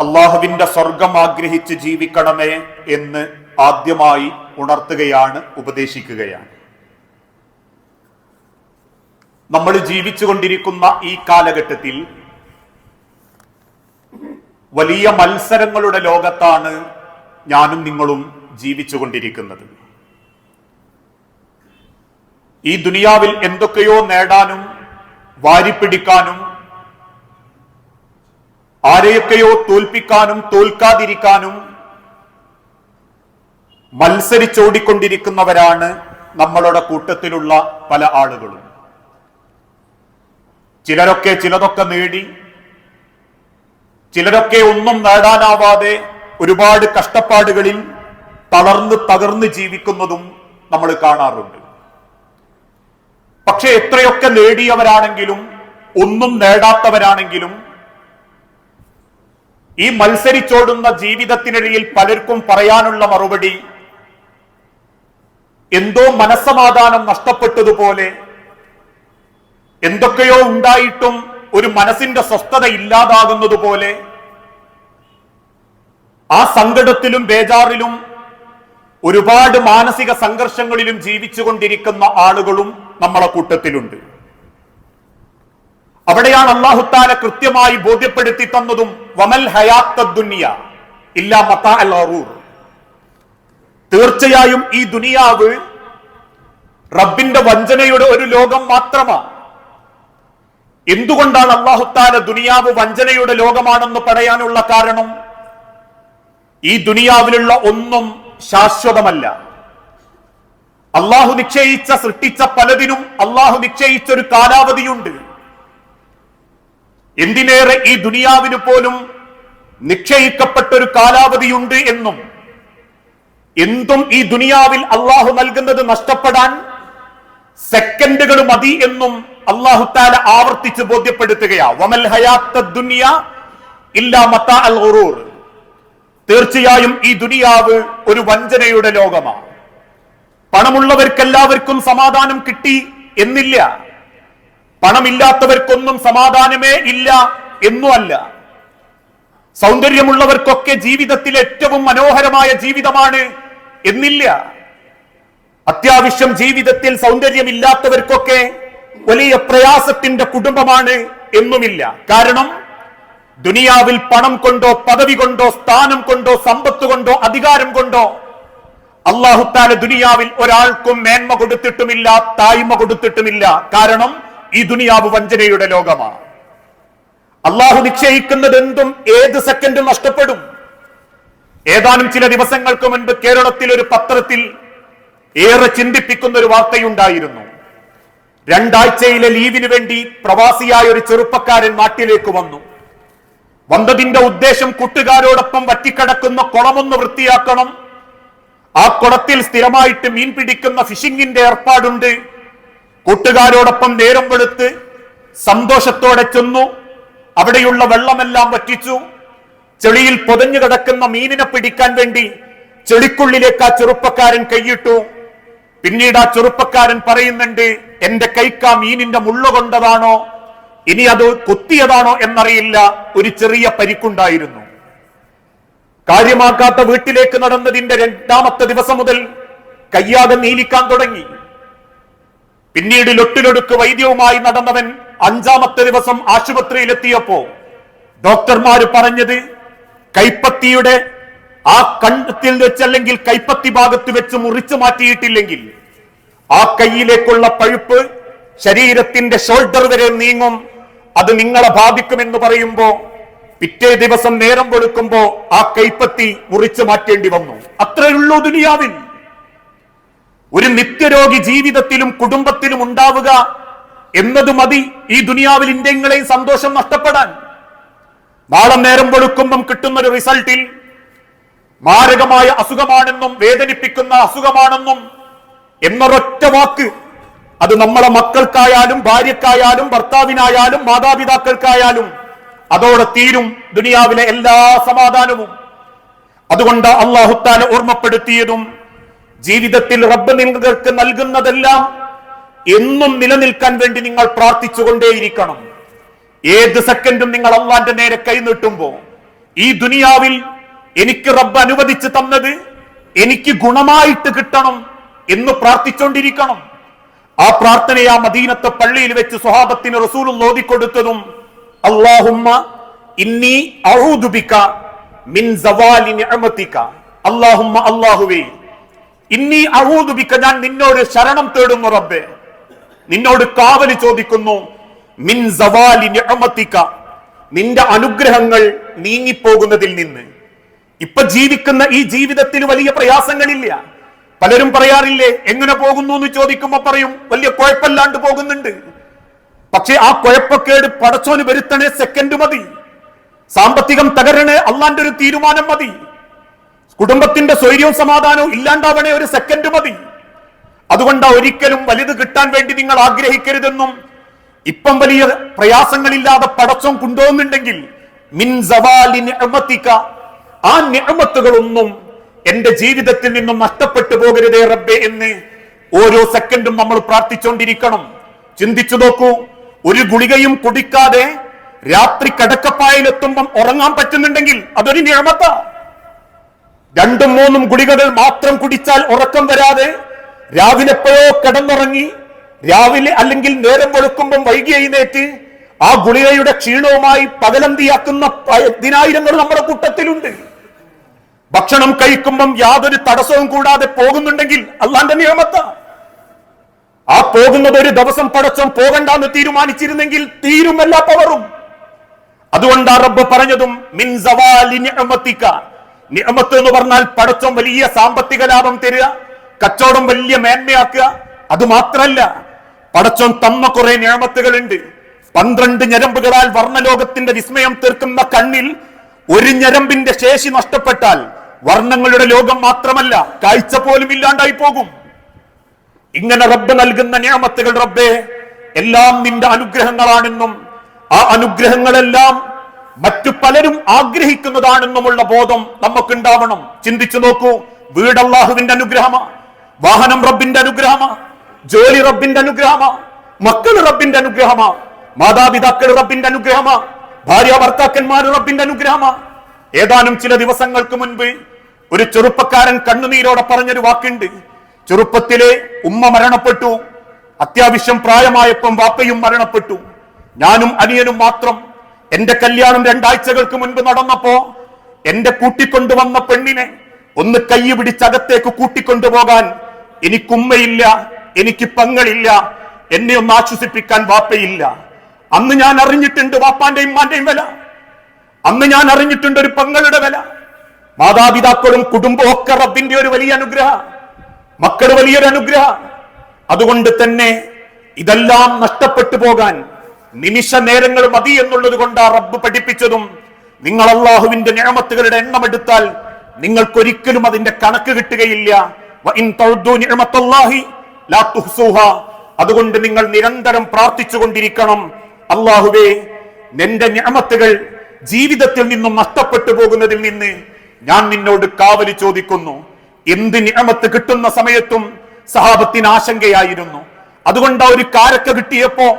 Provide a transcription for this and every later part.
അള്ളാഹുവിന്റെ സ്വർഗം ആഗ്രഹിച്ച് ജീവിക്കണമേ എന്ന് ആദ്യമായി ഉണർത്തുകയാണ് ഉപദേശിക്കുകയാണ്. നമ്മൾ ജീവിച്ചുകൊണ്ടിരിക്കുന്ന ഈ കാലഘട്ടത്തിൽ വലിയ മത്സരങ്ങളുടെ ലോകത്താണ് ഞാനും നിങ്ങളും ജീവിച്ചുകൊണ്ടിരിക്കുന്നത്. ഈ ദുനിയാവിൽ എന്തൊക്കെയോ നേടാനും വാരിപ്പിടിക്കാനും ആരെയൊക്കെയോ തോൽപ്പിക്കാനും തോൽക്കാതിരിക്കാനും മത്സരിച്ചോടിക്കൊണ്ടിരിക്കുന്നവരാണ് നമ്മളുടെ കൂട്ടത്തിലുള്ള പല ആളുകളും. ചിലരൊക്കെ ചിലതൊക്കെ നേടി ചിലരൊക്കെ ഒന്നും നേടാനാവാതെ ഒരുപാട് കഷ്ടപ്പാടുകളിൽ തളർന്ന് തകർന്ന് ജീവിക്കുന്നതും നമ്മൾ കാണാറുണ്ട്. പക്ഷെ എത്രയൊക്കെ നേടിയവരാണെങ്കിലും ഒന്നും നേടാത്തവരാണെങ്കിലും ഈ മത്സരിച്ചോടുന്ന ജീവിതത്തിനിടയിൽ പലർക്കും പറയാനുള്ള മറുപടി എന്തോ മനസ്സമാധാനം നഷ്ടപ്പെട്ടതുപോലെ എന്തൊക്കെയോ ഉണ്ടായിട്ടും ഒരു മനസ്സിന്റെ സ്വസ്ഥത ഇല്ലാതാകുന്നതുപോലെ ആ സങ്കടത്തിലും ബേജാറിലും ഒരുപാട് മാനസിക സംഘർഷങ്ങളിലും ജീവിച്ചുകൊണ്ടിരിക്കുന്ന ആളുകളും നമ്മളെ കൂട്ടത്തിലുണ്ട്. അവിടെയാണ് അള്ളാഹുത്താല കൃത്യമായി ബോധ്യപ്പെടുത്തി തന്നതും വമൽ ഹയാത്ത ദുനിയ ഇല്ല മത്ത അൽ തീർച്ചയായും ഈ ദുനിയാവ് റബ്ബിന്റെ വഞ്ചനയുടെ ഒരു ലോകം മാത്രമാണ് എന്തുകൊണ്ടാണ് അള്ളാഹുത്താല ദുനിയാവ് വഞ്ചനയുടെ ലോകമാണെന്ന് പറയാനുള്ള കാരണം? ഈ ദുനിയാവിലുള്ള ഒന്നും ശാശ്വതമല്ല. അള്ളാഹു നിശ്ചയിച്ച സൃഷ്ടിച്ച പലതിനും അള്ളാഹു നിശ്ചയിച്ച ഒരു കാലാവധിയുണ്ട്. എന്തിനേറെ ഈ ദുനിയാവിന് പോലും നിശ്ചയിക്കപ്പെട്ട ഒരു കാലാവധിയുണ്ട് എന്നും എന്തും ഈ ദുനിയാവിൽ അള്ളാഹു നൽകുന്നത് നഷ്ടപ്പെടാൻ സെക്കൻഡുകൾ മതി എന്നും അള്ളാഹു താല ആവർത്തിച്ച് ബോധ്യപ്പെടുത്തുകയാണ് തീർച്ചയായും ഈ ദുനിയാവ് ഒരു വഞ്ചനയുടെ ലോകമാണ് പണമുള്ളവർക്കെല്ലാവർക്കും സമാധാനം കിട്ടി എന്നില്ല. പണമില്ലാത്തവർക്കൊന്നും സമാധാനമേ ഇല്ല എന്നുമല്ല. സൗന്ദര്യമുള്ളവർക്കൊക്കെ ജീവിതത്തിൽ ഏറ്റവും മനോഹരമായ ജീവിതമാണ് എന്നില്ല. അത്യാവശ്യം ജീവിതത്തിൽ സൗന്ദര്യമില്ലാത്തവർക്കൊക്കെ വലിയ പ്രയാസത്തിന്റെ കുടുംബമാണ് എന്നുമില്ല. കാരണം ദുനിയാവിൽ പണം കൊണ്ടോ പദവി കൊണ്ടോ സ്ഥാനം കൊണ്ടോ സമ്പത്ത് കൊണ്ടോ അധികാരം കൊണ്ടോ അള്ളാഹുത്താല ദുനിയാവിൽ ഒരാൾക്കും മേന്മ കൊടുത്തിട്ടുമില്ല തായ്മ കൊടുത്തിട്ടുമില്ല. കാരണം ഈ ദുനിയാവ് വഞ്ചനയുടെ ലോകമാണ് അള്ളാഹു നിശ്ചയിക്കുന്നത് എന്തും ഏത് സെക്കൻഡും നഷ്ടപ്പെടും. ഏതാനും ചില ദിവസങ്ങൾക്ക് മുൻപ് കേരളത്തിൽ ഒരു പത്രത്തിൽ ഏറെ ചിന്തിപ്പിക്കുന്ന ഒരു വാർത്തയുണ്ടായിരുന്നു. രണ്ടാഴ്ചയിലെ ലീവിന് വേണ്ടി പ്രവാസിയായ ഒരു ചെറുപ്പക്കാരൻ നാട്ടിലേക്ക് വന്നു. വന്നതിന്റെ ഉദ്ദേശം കൂട്ടുകാരോടൊപ്പം വറ്റിക്കടക്കുന്ന കുളമൊന്ന് വൃത്തിയാക്കണം. ആ കുളത്തിൽ സ്ഥിരമായിട്ട് മീൻ പിടിക്കുന്ന ഫിഷിംഗിന്റെ ഏർപ്പാടുണ്ട്. കൂട്ടുകാരോടൊപ്പം നേരം വെളുത്ത് സന്തോഷത്തോടെ ചെന്നു. അവിടെയുള്ള വെള്ളമെല്ലാം വറ്റിച്ചു. ചെളിയിൽ പൊതഞ്ഞു കിടക്കുന്ന മീനിനെ പിടിക്കാൻ വേണ്ടി ചെളിക്കുള്ളിലേക്ക് ആ ചെറുപ്പക്കാരൻ കൈയിട്ടു. പിന്നീട് ആ ചെറുപ്പക്കാരൻ പറയുന്നുണ്ട് എന്റെ കൈക്ക് മീനിന്റെ മുള്ളു കൊണ്ടതാണോ? ഇനി അത് കുത്തിയതാണോ എന്നറിയില്ല. ഒരു ചെറിയ പരിക്കുണ്ടായിരുന്നു. കാര്യമാക്കാത്ത വീട്ടിലേക്ക് നടന്നതിന്റെ രണ്ടാമത്തെ ദിവസം മുതൽ കയ്യാതെ നീലിക്കാൻ തുടങ്ങി. പിന്നീട് ലൊട്ടിലൊടുക്ക് വൈദ്യവുമായി നടന്നവൻ അഞ്ചാമത്തെ ദിവസം ആശുപത്രിയിലെത്തിയപ്പോ ഡോക്ടർമാർ പറഞ്ഞത് കൈപ്പത്തിയുടെ ആ കണ്ടത്തിൽ വെച്ചല്ലെങ്കിൽ കൈപ്പത്തി ഭാഗത്ത് വെച്ച് മുറിച്ചു മാറ്റിയിട്ടില്ലെങ്കിൽ ആ കൈയിലേക്കുള്ള പഴുപ്പ് ശരീരത്തിന്റെ ഷോൾഡർ വരെ നീങ്ങും. അത് നിങ്ങളെ ബാധിക്കുമെന്ന് പറയുമ്പോ പിറ്റേ ദിവസം നേരം കൊടുക്കുമ്പോ ആ കൈപ്പത്തി മുറിച്ചു മാറ്റേണ്ടി വന്നു. അത്രയുള്ളൂ ദുനിയാവിൽ. ഒരു നിത്യരോഗി ജീവിതത്തിലും കുടുംബത്തിലും ഉണ്ടാവുക എന്നത് മതി ഈ ദുനിയാവിൽ ഇന്ത്യങ്ങളെയും സന്തോഷം നഷ്ടപ്പെടാൻ. നാളെ നേരം വെളുക്കുമ്പം കിട്ടുന്ന ഒരു റിസൾട്ടിൽ മാരകമായ അസുഖമാണെന്നും വേദനിപ്പിക്കുന്ന അസുഖമാണെന്നും എന്നൊരൊറ്റ വാക്ക് അത് നമ്മളെ മക്കൾക്കായാലും ഭാര്യക്കായാലും ഭർത്താവിനായാലും മാതാപിതാക്കൾക്കായാലും അതോടെ തീരും ദുനിയാവിലെ എല്ലാ സമാധാനവും. അതുകൊണ്ട് അള്ളാഹുത്താല ഓർമ്മപ്പെടുത്തിയതും ജീവിതത്തിൽ റബ്ബ് നിങ്ങൾക്ക് നൽകുന്നതെല്ലാം എന്നും നിലനിൽക്കാൻ വേണ്ടി നിങ്ങൾ പ്രാർത്ഥിച്ചുകൊണ്ടേയിരിക്കണം. ഏത് സെക്കൻഡും നിങ്ങൾ അള്ളാന്റെ നേരെ കൈനീട്ടുമ്പോ ഈ ദുനിയാവിൽ എനിക്ക് റബ്ബ് അനുവദിച്ചു തന്നത് എനിക്ക് ഗുണമായിട്ട് കിട്ടണം എന്ന് പ്രാർത്ഥിച്ചുകൊണ്ടിരിക്കണം ആ പ്രാർത്ഥനയെ ആ മദീനത്തെ പള്ളിയിൽ വെച്ച് സ്വഹാബത്തിന് റസൂലും ഓതിക്കൊടുത്തതും അള്ളാഹുമ്മ ഇന്നി അഹൂദുബിക്ക മിൻ സവാലി അല്ലാഹുമ്മ അല്ലാഹുവേ ഇന്നി അഹൂദുബിക്ക ഞാൻ നിന്നോട് ശരണം തേടുന്നു റബ്ബെ. നിന്നോട് കാവലി ചോദിക്കുന്നു. മിൻ സവാലി നിഅമതിക നിന്റെ അനുഗ്രഹങ്ങൾ നീങ്ങിപ്പോകുന്നതിൽ നിന്ന്. ഇപ്പൊ ജീവിക്കുന്ന ഈ ജീവിതത്തിൽ വലിയ പ്രയാസങ്ങളില്ല. പലരും പറയാറില്ലേ എങ്ങനെ പോകുന്നു? എന്ന് ചോദിക്കുമ്പോ പറയും വലിയ കുഴപ്പമില്ലാണ്ട് പോകുന്നുണ്ട്. പക്ഷെ ആ കുഴപ്പക്കേട് പടച്ചോന് വരുത്തണേ സെക്കൻഡ് മതി. സാമ്പത്തികം തകരണേ അള്ളാന്റെ ഒരു തീരുമാനം മതി. കുടുംബത്തിന്റെ സ്വൈര്യവും സമാധാനവും ഇല്ലാണ്ടാവണേ ഒരു സെക്കൻഡ് മതി. അതുകൊണ്ട് ഒരിക്കലും വലുത് കിട്ടാൻ വേണ്ടി നിങ്ങൾ ആഗ്രഹിക്കരുതെന്നും ഇപ്പം വലിയ പ്രയാസങ്ങളില്ലാതെ പടച്ചം കൊണ്ടുപോകുന്നുണ്ടെങ്കിൽ മിൻ ആ നിഅമത്തുകളൊന്നും എന്റെ ജീവിതത്തിൽ നിന്നും നഷ്ടപ്പെട്ടു പോകരുതേ റബ്ബെ എന്ന് ഓരോ സെക്കൻഡും നമ്മൾ പ്രാർത്ഥിച്ചുകൊണ്ടിരിക്കണം ചിന്തിച്ചു നോക്കൂ ഒരു ഗുളികയും കുടിക്കാതെ രാത്രി കടക്കപ്പായിലെത്തുമ്പം ഉറങ്ങാൻ പറ്റുന്നുണ്ടെങ്കിൽ അതൊരു നിയമത്ത രണ്ടും മൂന്നും ഗുളികകൾ മാത്രം കുടിച്ചാൽ ഉറക്കം വരാതെ രാവിലെ എപ്പോഴോ കിടന്നുറങ്ങി രാവിലെ അല്ലെങ്കിൽ നേരം വെളുക്കുമ്പം വൈകി എഴുന്നേറ്റ് ആ ഗുളികയുടെ ക്ഷീണവുമായി പകലന്തിയാക്കുന്ന പതിനായിരങ്ങൾ നമ്മുടെ കൂട്ടത്തിലുണ്ട്. ഭക്ഷണം കഴിക്കുമ്പം യാതൊരു തടസ്സവും കൂടാതെ പോകുന്നുണ്ടെങ്കിൽ അള്ളാന്റെ നിയമത്ത. ആ പോകുന്നത് ഒരു ദിവസം പടച്ചം പോകണ്ടെന്ന് തീരുമാനിച്ചിരുന്നെങ്കിൽ തീരുമല്ല പവറും. അതുകൊണ്ട് റബ്ബ് പറഞ്ഞതും മിൻ നിഅമത്ത് എന്ന് പറഞ്ഞാൽ പടച്ചം വലിയ സാമ്പത്തിക ലാഭം തരിക കച്ചവടം വലിയ മേന്മയാക്കുക. അത് മാത്രല്ല പടച്ചോൻ തന്ന കുറെ നിയമത്തുകളുണ്ട് പന്ത്രണ്ട് ഞരമ്പുകളാൽ വർണലോകത്തിന്റെ വിസ്മയം തീർക്കുന്ന കണ്ണിൽ ഒരു ഞരമ്പിന്റെ ശേഷി നഷ്ടപ്പെട്ടാൽ വർണങ്ങളുടെ ലോകം മാത്രമല്ല കാഴ്ച പോലും ഇല്ലാണ്ടായി പോകും. ഇങ്ങനെ റബ്ബ് നൽകുന്ന നിയമത്തുകൾ റബ്ബേ എല്ലാം നിന്റെ അനുഗ്രഹങ്ങളാണെന്നും ആ അനുഗ്രഹങ്ങളെല്ലാം മറ്റു പലരും ആഗ്രഹിക്കുന്നതാണെന്നുമുള്ള ബോധം നമുക്കുണ്ടാവണം. ചിന്തിച്ചു നോക്കൂ. വീട് അള്ളാഹുവിന്റെ അനുഗ്രഹമാ. വാഹനം റബ്ബിന്റെ അനുഗ്രഹമാ. ജോലി റബ്ബിന്റെ അനുഗ്രഹമാ. മക്കൾ റബ്ബിന്റെ അനുഗ്രഹമാ. മാതാപിതാക്കൾ റബ്ബിന്റെ അനുഗ്രഹമാ. ഭാര്യ ഭർത്താക്കന്മാർ റബ്ബിന്റെ അനുഗ്രഹമാ. ഏതാനും ചില ദിവസങ്ങൾക്ക് മുൻപ് ഒരു ചെറുപ്പക്കാരൻ കണ്ണുനീരോടെ പറഞ്ഞൊരു വാക്കുണ്ട്. ചെറുപ്പത്തിലെ ഉമ്മ മരണപ്പെട്ടു. അത്യാവശ്യം പ്രായമായപ്പം വാപ്പയും മരണപ്പെട്ടു. ഞാനും അനിയനും മാത്രം എന്റെ കല്യാണം രണ്ടാഴ്ചകൾക്ക് മുൻപ് നടന്നപ്പോ എന്റെ കൂട്ടിക്കൊണ്ടുവന്ന പെണ്ണിനെ ഒന്ന് കൈ പിടിച്ചകത്തേക്ക് കൂട്ടിക്കൊണ്ടുപോകാൻ എനിക്കുമ്മയില്ല എനിക്ക് പങ്ങളില്ല എന്നെ ഒന്ന് ആശ്വസിപ്പിക്കാൻ വാപ്പയില്ല. അന്ന് ഞാൻ അറിഞ്ഞിട്ടുണ്ട് വാപ്പാന്റെയും മാന്റെയും വില. അന്ന് ഞാൻ അറിഞ്ഞിട്ടുണ്ട് ഒരു പങ്ങളുടെ വില. മാതാപിതാക്കളും കുടുംബവും ഒക്കെ റബ്ബിന്റെ ഒരു വലിയ അനുഗ്രഹ മക്കൾ വലിയൊരു അനുഗ്രഹ. അതുകൊണ്ട് തന്നെ ഇതെല്ലാം നഷ്ടപ്പെട്ടു പോകാൻ നിമിഷ നേരങ്ങൾ മതി എന്നുള്ളത് കൊണ്ട് ആ റബ്ബ് പഠിപ്പിച്ചതും നിങ്ങൾ അള്ളാഹുവിന്റെ ഞാമത്തുകളുടെ എണ്ണം എടുത്താൽ നിങ്ങൾക്കൊരിക്കലും അതിന്റെ കണക്ക് കിട്ടുകയില്ല. അതുകൊണ്ട് നിങ്ങൾ നിരന്തരം പ്രാർത്ഥിച്ചുകൊണ്ടിരിക്കണം. അള്ളാഹുവേ നിന്റെ ഞാമത്തുകൾ ജീവിതത്തിൽ നിന്നും നഷ്ടപ്പെട്ടു പോകുന്നതിൽ നിന്ന് ഞാൻ നിന്നോട് കാവലി ചോദിക്കുന്നു. എന്ത് ഞാമത്ത് കിട്ടുന്ന സമയത്തും സഹാബത്തിന് ആശങ്കയായിരുന്നു. അതുകൊണ്ട് ആ ഒരു കാരക്ക കിട്ടിയപ്പോ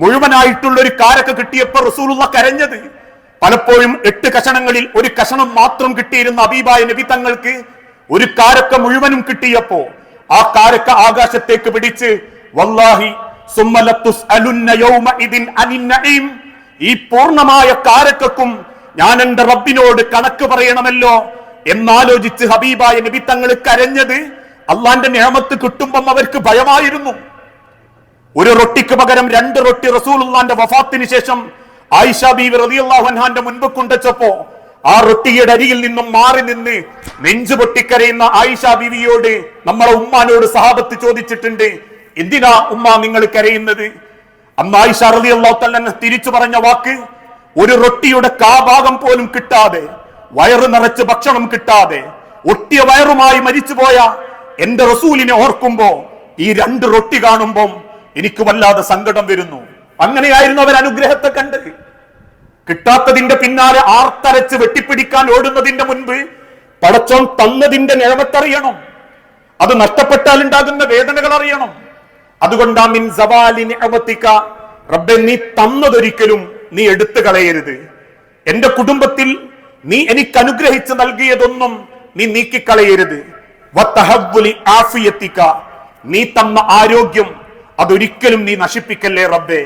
മുഴുവനായിട്ടുള്ള ഒരു കാരൊക്കെ കിട്ടിയപ്പോൾ റസൂലുള്ള കരഞ്ഞത്. പലപ്പോഴും എട്ട് കഷണങ്ങളിൽ ഒരു കഷണം മാത്രം കിട്ടിയിരുന്ന അബീബായ നബി തങ്ങൾക്ക് ഒരു കാരക്ക മുഴുവനും കിട്ടിയപ്പോ ആ കാരക്ക ആകാശത്തേക്ക് പിടിച്ച് വല്ലാഹി ഈ പൂർണമായ കാരക്കും ഞാൻ എന്റെ റബ്ബിനോട് കണക്ക് പറയണമല്ലോ എന്നാലോചിച്ച് ഹബീബായ നബി തങ്ങൾ കരഞ്ഞത് അള്ളാന്റെ നിയമത്ത് കിട്ടുമ്പം അവർക്ക് ഭയമായിരുന്നു. ഒരു റൊട്ടിക്ക് പകരം രണ്ട് റൊട്ടി റസൂലുള്ളാന്റെ വഫാത്തിന് ശേഷം ആയിഷ ബീവി റളിയല്ലാഹു മുൻപ് കൊണ്ടുവച്ചപ്പോ ആ റൊട്ടിയുടെ അരിയിൽ നിന്നും മാറി നിന്ന് നെഞ്ചു പൊട്ടിക്കരയുന്ന ആയിഷ ബീവിയോട് നമ്മളെ ഉമ്മാനോട് സഹാബത്ത് ചോദിച്ചിട്ടുണ്ട് എന്തിനാ ഉമ്മ നിങ്ങൾ കരയുന്നത്? അന്ന് ആയിഷ റളിയല്ലാഹു തആല തിരിച്ചു പറഞ്ഞ വാക്ക് ഒരു റൊട്ടിയുടെ കാഭാഗം പോലും കിട്ടാതെ വയറ് നിറച്ച് ഭക്ഷണം കിട്ടാതെ ഒട്ടിയ വയറുമായി മരിച്ചുപോയ എന്റെ റസൂലിനെ ഓർക്കുമ്പോ ഈ രണ്ട് റൊട്ടി കാണുമ്പം എനിക്ക് വല്ലാതെ സങ്കടം വരുന്നു. അങ്ങനെയായിരുന്നു അവർ അനുഗ്രഹത്തെ കണ്ടത്. കിട്ടാത്തതിന്റെ പിന്നാലെ ആർത്തരച്ച് വെട്ടിപ്പിടിക്കാൻ ഓടുന്നതിന്റെ മുൻപ് പടച്ചോൻ തന്നതിന്റെ നിഴമത്തറിയണം അത് നഷ്ടപ്പെട്ടാൽ ഉണ്ടാകുന്ന വേദനകൾ അറിയണം. അതുകൊണ്ടാ മിൻ സവാലി നിഅമത്തിക റബ്ബെ നീ തന്നതൊരിക്കലും നീ എടുത്തു കളയരുത്. എന്റെ കുടുംബത്തിൽ നീ എനിക്ക് അനുഗ്രഹിച്ചു നൽകിയതൊന്നും നീ നീക്കിക്കളയരുത്. നീ തന്ന ആരോഗ്യം അതൊരിക്കലും നീ നശിപ്പിക്കല്ലേ റബ്ബേ?